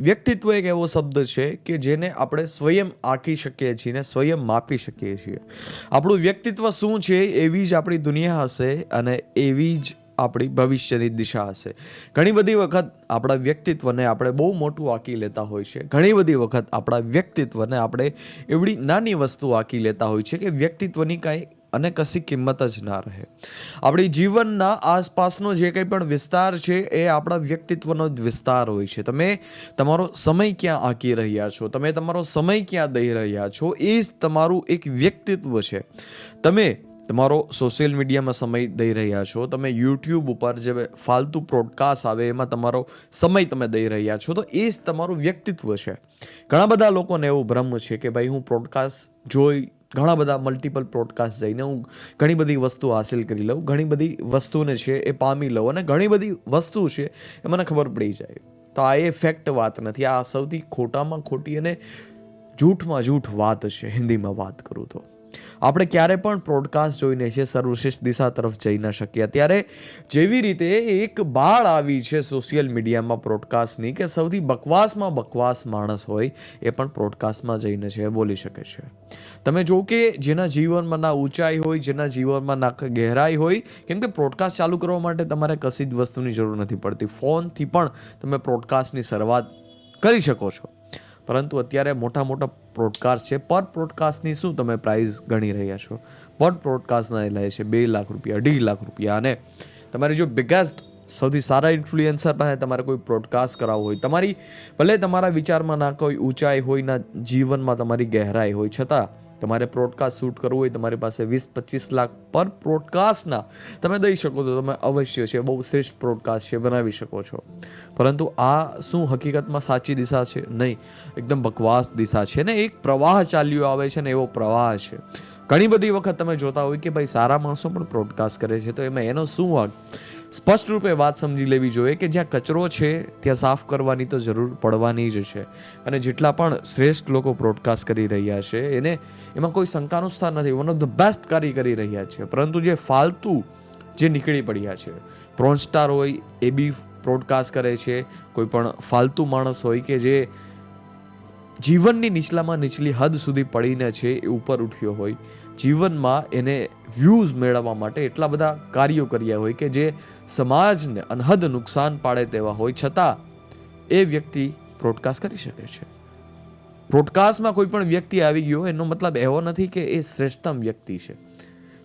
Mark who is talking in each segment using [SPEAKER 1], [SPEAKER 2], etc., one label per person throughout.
[SPEAKER 1] વ્યક્તિત્વ એક એવો શબ્દ છે કે જેને આપણે સ્વયં આંકી શકીએ છીએ ને સ્વયં માપી શકીએ છીએ. આપણું વ્યક્તિત્વ શું છે એવી જ આપણી દુનિયા હશે અને એવી જ આપણી ભવિષ્યની દિશા હશે. ઘણી બધી વખત આપણા વ્યક્તિત્વને આપણે બહુ મોટું આંકી લેતા હોય છે. ઘણી બધી વખત આપણા વ્યક્તિત્વને આપણે એવડી નાની વસ્તુ આંકી લેતા હોય છે કે વ્યક્તિત્વની કાંઈ અને કશી કિંમત જ ના રહે. આપણી જીવનના આસપાસનો જે કંઈ પણ વિસ્તાર છે, એ આપણા વ્યક્તિત્વનો જ વિસ્તાર હોય છે. તમે તમારો સમય ક્યાં આંકી રહ્યા છો? તમે તમારો સમય ક્યાં દઈ રહ્યા છો? એ જ તમારું એક વ્યક્તિત્વ છે. તમે તમારો સોશિયલ મીડિયામાં સમય દઈ રહ્યા છો. તમે યુટ્યુબ ઉપર જે ફાલતુ પ્રોડકાસ્ટ આવે, એમાં તમારો સમય તમે દઈ રહ્યા છો. તો એ જ તમારું વ્યક્તિત્વ છે. ઘણા બધા લોકોને એવું ભ્રમ છે કે ભાઈ હું પ્રોડકાસ્ટ જોઈ ઘણા બધા મલ્ટિપલ પ્રોડકાસ્ટ જઈને હું ઘણી બધી વસ્તુ હાસિલ કરી લઉં, ઘણી બધી વસ્તુને છે એ પામી લઉં અને ઘણી બધી વસ્તુ છે એ મને ખબર પડી જાય. તો આ એ ફેક્ટ વાત નથી, આ સૌથી ખોટામાં ખોટી અને જૂઠમાં જૂઠ વાત છે, હિન્દીમાં વાત કરું તો. આપણે ક્યારે પણ પ્રોડકાસ્ટ જોઈને છે સર્વશ્રેષ્ઠ દિશા તરફ જઈ ન શકીએ. ત્યારે જેવી રીતે એક બાળ આવી છે સોશિયલ મીડિયામાં પ્રોડકાસ્ટની કે સૌથી બકવાસમાં બકવાસ માણસ હોય, એ પણ પ્રોડકાસ્ટમાં જઈને છે, બોલી શકે છે. તમે જો કે જેના જીવનમાં ના ઊંચાઈ હોય, જેના જીવનમાં ના ગહેરાઈ હોય, કેમ કે પ્રોડકાસ્ટ ચાલુ કરવા માટે તમારે કશી જ વસ્તુની જરૂર નથી પડતી. ફોનથી પણ તમે પ્રોડકાસ્ટની શરૂઆત કરી શકો છો. પરંતુ અત્યારે મોટા મોટા પ્રોડકાસ્ટ છે. પર પ્રોડકાસ્ટની શું તમે પ્રાઇસ ગણી રહ્યા છો? પર પ્રોડકાસ્ટના એ લે છે બે લાખ રૂપિયા અઢી લાખ રૂપિયા. અને તમારે જો બિગેસ્ટ સૌથી સારા ઇન્ફ્લુએન્સર પાસે તમારે કોઈ પ્રોડકાસ્ટ કરાવવો હોય, તમારી ભલે તમારા વિચારમાં ના કોઈ ઊંચાઈ હોય, ના જીવનમાં તમારી ગહેરાઈ હોય, છતાં તમારે પ્રોડકાસ્ટ શૂટ કરવું હોય, તમારી પાસે વીસ પચીસ લાખ પર પ્રોડકાસ્ટના તમે દઈ શકો તો તમે અવશ્ય છે, બહુ શ્રેષ્ઠ પ્રોડકાસ્ટ છે, બનાવી શકો છો. પરંતુ આ શું હકીકતમાં સાચી દિશા છે? નહીં. એકદમ બકવાસ દિશા છે ને, એક પ્રવાહ ચાલ્યો આવે છે ને એવો પ્રવાહ છે. ઘણી બધી વખત તમે જોતા હોય કે ભાઈ સારા માણસો પણ પ્રોડકાસ્ટ કરે છે. તો એમાં એનો શું વાંક? સ્પષ્ટ રૂપે વાત સમજી લેવી જોઈએ કે જ્યાં કચરો છે, ત્યાં સાફ કરવાની તો જરૂર પડવાની જ છે. અને જેટલા પણ શ્રેષ્ઠ લોકો પ્રોડકાસ્ટ કરી રહ્યા છે, એને એમાં કોઈ શંકાનું સ્થાન નથી. વન ઓફ ધ બેસ્ટ કાર્ય કરી રહ્યા છે. પરંતુ જે ફાલતુ જે નીકળી પડ્યા છે પ્રોન સ્ટાર હોય એ બી પ્રોડકાસ્ટ કરે છે. કોઈ પણ ફાલતુ માણસ હોય કે જે જીવનની નીચલામાં નીચલી હદ સુધી પડીને છે એ ઉપર ઉઠ્યો હોય. જીવનમાં એને વ્યૂઝ મેળવવા માટે એટલા બધા કાર્યો કર્યા હોય કે જે સમાજને અનહદ નુકસાન પાડે તેવા હોય, છતાં એ વ્યક્તિ પ્રોડકાસ્ટ કરી શકે છે. પ્રોડકાસ્ટમાં કોઈ પણ વ્યક્તિ આવી ગયો એનો મતલબ એવો નથી કે એ શ્રેષ્ઠતમ વ્યક્તિ છે.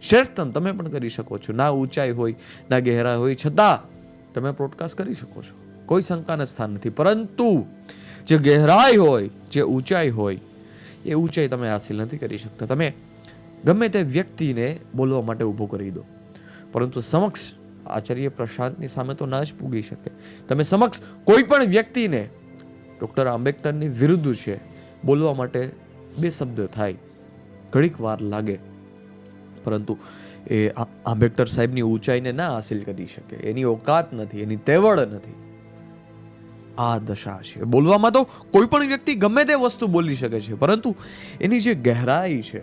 [SPEAKER 1] શ્રેષ્ઠતમ તમે પણ કરી શકો છો. ના ઊંચાઈ હોય, ના ગહેરા હોય, છતાં તમે પ્રોડકાસ્ટ કરી શકો છો. કોઈ શંકાને સ્થાન નથી. પરંતુ જે ગહેરાઈ હોય, જે ઊંચાઈ હોય, એ ઊંચાઈ તમે હાસિલ નથી કરી શકતા. તમે ગમે તે વ્યક્તિને બોલવા માટે ઊભો કરી દો. પરંતુ સમક્ષ આચાર્ય પ્રશાંતની સામે તો ના જ પૂગી શકે. તમે સમક્ષ કોઈ પણ વ્યક્તિને, ડૉક્ટર આંબેડકરની વિરુદ્ધ છે, બોલવા માટે બે શબ્દ થાય, ઘડીક વાર લાગે. પરંતુ એ આંબેડકર સાહેબની ઊંચાઈને ના હાસિલ કરી શકે. એની ઓકાત નથી, એની તેવડ નથી. આ દશા છે. બોલવામાં તો કોઈ પણ વ્યક્તિ ગમે તે વસ્તુ બોલી શકે છે, પરંતુ એની જે ગહેરાઈ છે,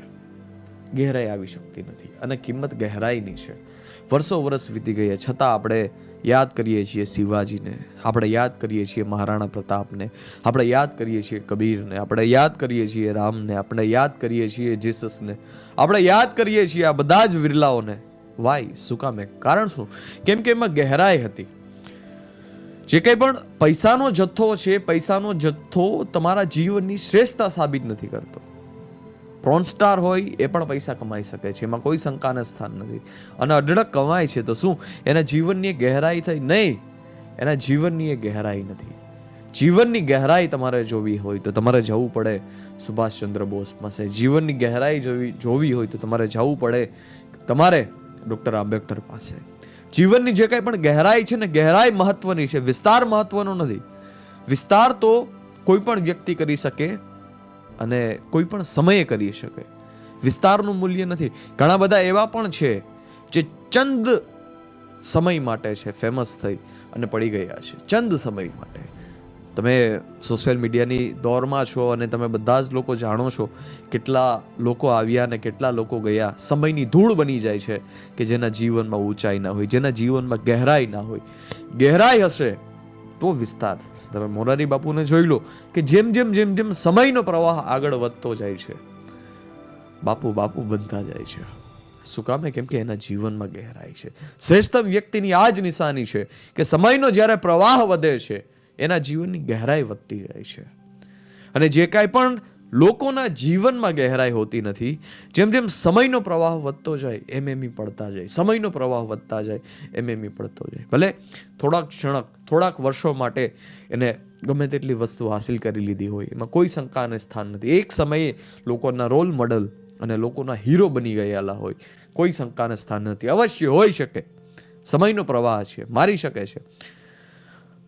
[SPEAKER 1] ગહેરાઈ આવી શકતી નથી અને કિંમત ગહેરાઈની છે. વર્ષો વર્ષ વીતી ગયા, છતાં આપણે યાદ કરીએ છીએ શિવાજીને, આપણે યાદ કરીએ છીએ મહારાણા પ્રતાપને, આપણે યાદ કરીએ છીએ કબીરને, આપણે યાદ કરીએ છીએ રામને, આપણે યાદ કરીએ છીએ જીસસને, આપણે યાદ કરીએ છીએ આ બધા જ વિરલાઓને. વાય, શું કામે કારણ શું? કેમ કે એમાં ગહેરાઈ હતી. જે કંઈ પણ પૈસાનો જથ્થો છે, પૈસાનો જથ્થો તમારા જીવનની શ્રેષ્ઠતા સાબિત નથી કરતો. પ્રોન સ્ટાર હોય એ પણ પૈસા કમાઈ શકે છે, એમાં કોઈ શંકાને સ્થાન નથી. અને અઢળક કમાય છે તો શું? એના જીવનની ગહેરાઈ થઈ નહીં. એના જીવનની એ ગહેરાઈ નથી. જીવનની ગહેરાઈ તમારે જોવી હોય તો તમારે જવું પડે, સુભાષચંદ્ર બોઝ પાસે. જીવનની ગહેરાઈ જોવી જોવી હોય તો તમારે જવું પડે તમારે ડૉક્ટર આંબેડકર પાસે. જીવનની જે કાંઈ પણ ગહેરાઈ છે ને ગહેરાઈ મહત્વની છે, વિસ્તાર મહત્વનો નથી. વિસ્તાર તો કોઈ પણ વ્યક્તિ કરી શકે અને કોઈ પણ સમયે કરી શકે. વિસ્તારનું મૂલ્ય નથી. ઘણા બધા એવા પણ છે જે ચંદ સમય માટે છે ફેમસ થઈ અને પડી ગયા છે. ચંદ સમય માટે. તમે સોશિયલ મીડિયાની દોરમાં છો અને તમે બધા જ લોકો જાણો છો કેટલા લોકો આવ્યા અને કેટલા લોકો ગયા, સમયની ધૂળ બની જાય છે કે જેના જીવનમાં ઊંચાઈ ના હોય, જેના જીવનમાં ગહેરાઈ ના હોય. ગહેરાઈ હશે તો વિસ્તાર થશે. તમે મોરારી બાપુને જોઈ લો કે જેમ જેમ જેમ જેમ સમયનો પ્રવાહ આગળ વધતો જાય છે, બાપુ બાપુ બનતા જાય છે. શું કામે કેમ કે એના જીવનમાં ગહેરાઈ છે. શ્રેષ્ઠતમ વ્યક્તિની આ જ નિશાની છે કે સમયનો જ્યારે પ્રવાહ વધે છે એના જીવનની ગહેરાઈ વધતી જાય છે. અને જે કાંઈ પણ લોકોના જીવનમાં ગહેરાઈ હોતી નથી, જેમ જેમ સમયનો પ્રવાહ વધતો જાય, એમ એમ પડતા જાય. સમયનો પ્રવાહ વધતા જાય, એમ એમ પડતો જાય. ભલે થોડાક ક્ષણક, થોડાક વર્ષો માટે એને ગમે તેટલી વસ્તુ હાસિલ કરી લીધી હોય, એમાં કોઈ શંકાને સ્થાન નથી. એક સમયે લોકોના રોલ મોડલ અને લોકોના હીરો બની ગયેલા હોય, કોઈ શંકાને સ્થાન નથી. અવશ્ય હોઈ શકે. સમયનો પ્રવાહ છે, મારી શકે છે.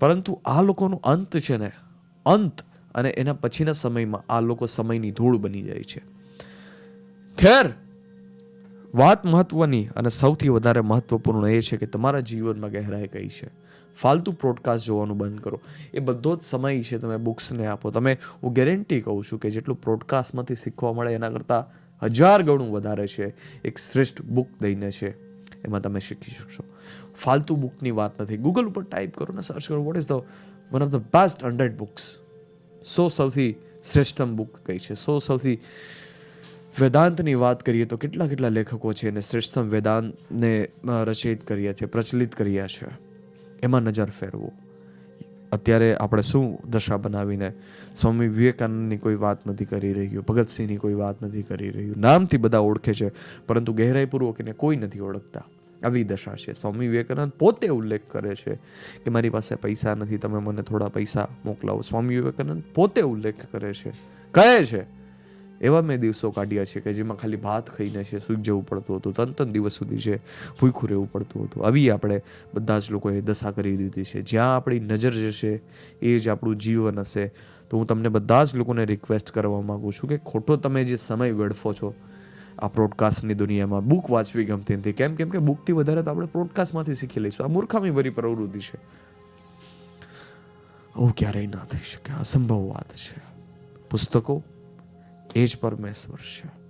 [SPEAKER 1] પરંતુ આ લોકોનો અંત છે ને, અંત અને એના પછીના સમયમાં આ લોકો સમયની ધૂળ બની જાય છે. ખેર, વાત મહત્વની અને સૌથી વધારે મહત્વપૂર્ણ એ છે કે તમારા જીવનમાં ગહેરાઈ કઈ છે. ફાલતુ પ્રોડકાસ્ટ જોવાનું બંધ કરો. એ બધો જ સમય છે તમે બુક્સને આપો. તમે, હું ગેરંટી કહું છું કે જેટલું પ્રોડકાસ્ટમાંથી શીખવા મળે એના કરતાં હજાર ગણું વધારે છે એક શ્રેષ્ઠ બુક દઈને છે. એમાં તમે શીખી શકશો. ફાલતુ બુકની વાત નથી. ગૂગલ ઉપર ટાઈપ કરો ને સર્ચ કરો. What is the one of the best hundred books સો સૌથી શ્રેષ્ઠમ બુક કઈ છે? સો સૌથી વેદાંતની વાત કરીએ તો કેટલા કેટલા લેખકો છે એને શ્રેષ્ઠમ વેદાંતને રચિત કર્યા છે, પ્રચલિત કર્યા છે? એમાં નજર ફેરવો. અત્યારે આપણે શું દશા બનાવીને સ્વામી વિવેકાનંદની કોઈ વાત નથી કરી રહ્યું, ભગતસિંહની કોઈ વાત નથી કરી રહ્યું. નામથી બધા ઓળખે છે, પરંતુ ગહેરાઈપૂર્વક એને કોઈ નથી ઓળખતા. આવી દશા છે. સ્વામી વિવેકાનંદ પોતે ઉલ્લેખ કરે છે કે મારી પાસે પૈસા નથી, તમે મને થોડા પૈસા મોકલાવો. સ્વામી વિવેકાનંદ પોતે ઉલ્લેખ કરે છે. કહે છે, એવા મેં દિવસો કાઢ્યા છે કે જેમાં ખાલી ભાત ખાઈને છે સૂઈ જવું પડતું હતું ત્રણ ત્રણ દિવસ સુધી છે ભૂખું રહેવું પડતું હતું. આવી આપણે બધા જ લોકોએ દશા કરી દીધી છે. જ્યાં આપણી નજર જશે, એ જ આપણું જીવન હશે. તો હું તમને બધા જ લોકોને રિક્વેસ્ટ કરવા માગું છું કે ખોટો તમે જે સમય વેડફો છો આ પ્રોડકાસ્ટની દુનિયામાં બુક વાંચવી ગમતી નથી. કેમ કેમ કે બુકથી વધારે તો આપણે પ્રોડકાસ્ટમાંથી શીખી લઈશું. આ મૂર્ખામી ભરી પ્રવૃત્તિ છે. આવું ક્યારેય ના થઈ શકે. અસંભવ વાત છે. પુસ્તકો એ જ પરમેશ્વર છે.